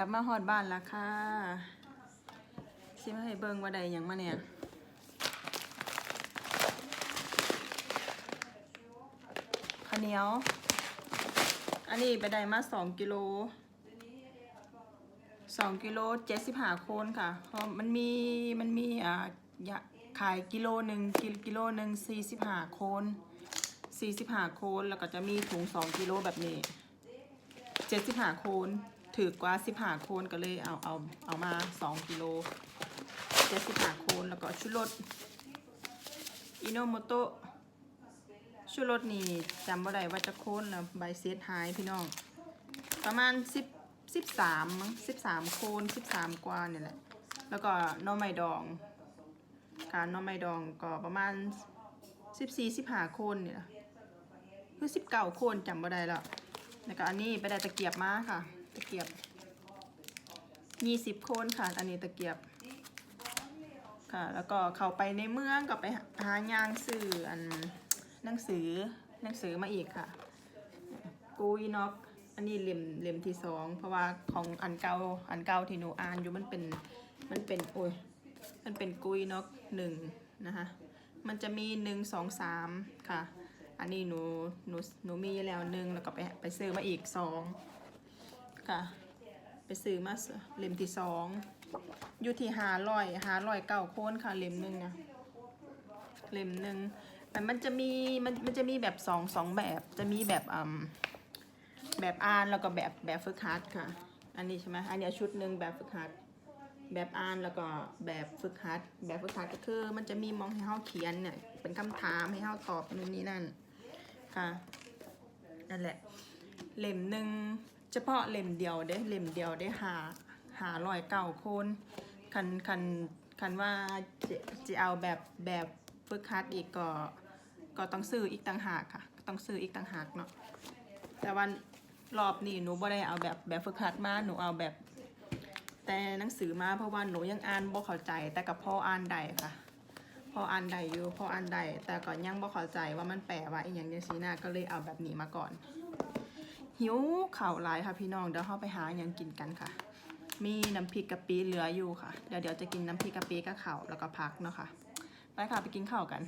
ลับมาฮอดบ้านล้วค่ะสิมาให้เบิ่งว่าใดหยังมาเนี่ยข้าวเหนียว อันนี้ไปได้มาสองกิโลสองกิโลเจ็ดสิบห้าโคนค่ะ เพราะมันมีมันมีอ่าขายกิโลหนึ่งกิกิโลหนึ่งสี่สิบห้าโคนสี่สิบห้าโคนแล้วก็จะมีถุงสองกิโลแบบนี้เจ็ดสิบห้าโคน ถือกว่าสิบห้าโคนก็เลยเอาเอาเอามาสองกิโลเจ็ดสิบห้าโคนแล้วก็ชุดรสอิโนโมโตะชุดรสนี่จำบ่ได้ว่าจะโคนแล้วใบเซตหายพี่น้อง ประมาณสิบสิบสามมั้งสิบสามโคนสิบสามกว่าเนี่ยแหละ แล้วก็น้อไม้ดอง การน้อไม้ดองก็ประมาณสิบสี่สิบห้าโคนเนี่ยคือสิบเก้าโคนจำบ่ได้แล้วแล้วก็อันนี้ไปได้ตะเกียบมาค่ะ ตะเกียบยี่สิบคนค่ะ อันนี้ตะเกียบค่ะ แล้วก็เข้าไปในเมืองก็ไปหายางสื่ออันหนังสือหนังสือมาอีกค่ะ กูอีน็อกอันนี้เล่มเล่มที่สองเพราะว่าของอันเก่าอันเก่าที่หนูอ่านอยู่มันเป็นมันเป็นโอ้ยมันเป็นกูอีน็อกหนึ่งนะคะมันจะมีหนึ่งสองสามค่ะ อันนี้หนูหนูหนูมีแล้วหนึ่งแล้วก็ไปไปซื้อมาอีกสอง ค่ะ ไปซื้อมาเล่มที่สองอยู่ที่หาร้อยหาร้อยเก้าโคนค่ะเล่มหนึ่งนะเล่มหนึ่งแต่มันจะมีมันมันจะมีแบบสองสองแบบจะมีแบบอืมแบบอ่านแล้วก็แบบแบบฝึกหัดค่ะ อันนี้ใช่ไหมอันนี้ชุดหนึ่งแบบฝึกหัด แบบอ่านแล้วก็แบบฝึกหัด แบบฝึกหัดก็คือมันจะมีมองให้เขาเขียนเนี่ยเป็นคำถามให้เขาตอบนู่นนี่นั่นค่ะนั่นแหละเล่มหนึ่ง เฉพาะเล่มเดียวเด้เล่มเดียวได้หาหารอยเก่าคนคันคันคันว่าจะจะเอาแบบแบบฝึกหัดอีกก็ก็ต้องซื้ออีกต่างหากค่ะต้องซื้ออีกต่างหากเนาะแต่วันรอบนี้หนูบ่ได้เอาแบบแบบฝึกหัดมาหนูเอาแบบ แต่หนังสือมาเพราะว่าหนูยังอ่านบ่เข้าใจ แต่กับพ่ออ่านได้ค่ะพออ่านได้อยู่พออ่านได้แต่ก่อนยังบ่เข้าใจว่ามันแปลว่าอีหยังจังซี่นะก็เลยเอาแบบนี้มาก่อน หิวข่าวหลายค่ะพี่น้องเดี๋ยวเราไปหาอย่างกินกันค่ะ มีน้ำพริกกะปิเหลืออยู่ค่ะ เดี๋ยวเดี๋ยวจะกินน้ำพริกกะปิกับข้าแล้วก็พักเนาะค่ะ ไปค่ะไปกินข้าวกัน